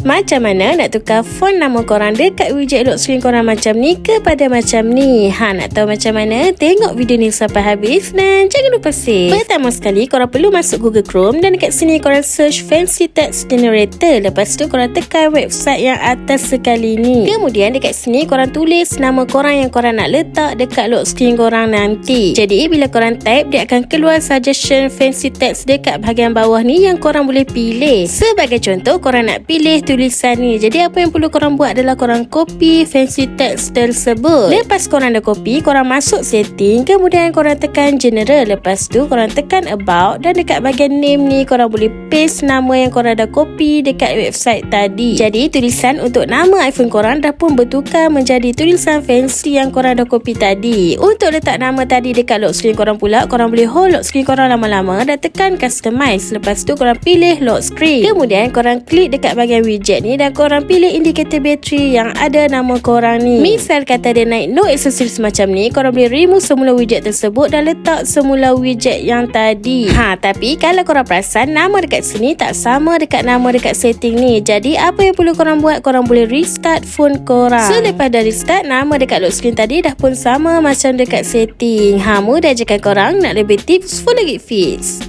Macam mana nak tukar font nama korang dekat widget lock screen korang macam ni kepada macam ni? Ha, nak tahu macam mana? Tengok video ni sampai habis dan jangan lupa save. Pertama sekali, korang perlu masuk Google Chrome dan dekat sini korang search Fancy Text Generator. Lepas tu korang tekan website yang atas sekali ni. Kemudian dekat sini korang tulis nama korang yang korang nak letak dekat lock screen korang nanti. Jadi bila korang type, dia akan keluar suggestion Fancy Text dekat bahagian bawah ni yang korang boleh pilih. Sebagai contoh, korang nak pilih tulisan ni. Jadi apa yang perlu korang buat adalah korang copy fancy text tersebut. Lepas korang dah copy, korang masuk setting, kemudian korang tekan general. Lepas tu korang tekan about dan dekat bahagian name ni korang boleh paste nama yang korang dah copy dekat website tadi. Jadi tulisan untuk nama iPhone korang dah pun bertukar menjadi tulisan fancy yang korang dah copy tadi. Untuk letak nama tadi dekat lock screen korang pula, korang boleh hold lock screen korang lama-lama dan tekan customize. Lepas tu korang pilih lock screen. Kemudian korang klik dekat bahagian widget widget ni dan korang pilih indikator bateri yang ada nama korang ni. Misal kata dia naik no accessories macam ni, korang boleh remove semula widget tersebut dan letak semula widget yang tadi. Ha, tapi kalau korang perasan, nama dekat sini tak sama dekat nama dekat setting ni. Jadi, apa yang perlu korang buat? Korang boleh restart phone korang. So, lepas dah restart, nama dekat lock screen tadi dah pun sama macam dekat setting. Ha, mudah je kan korang nak lebih tips full lagi fix.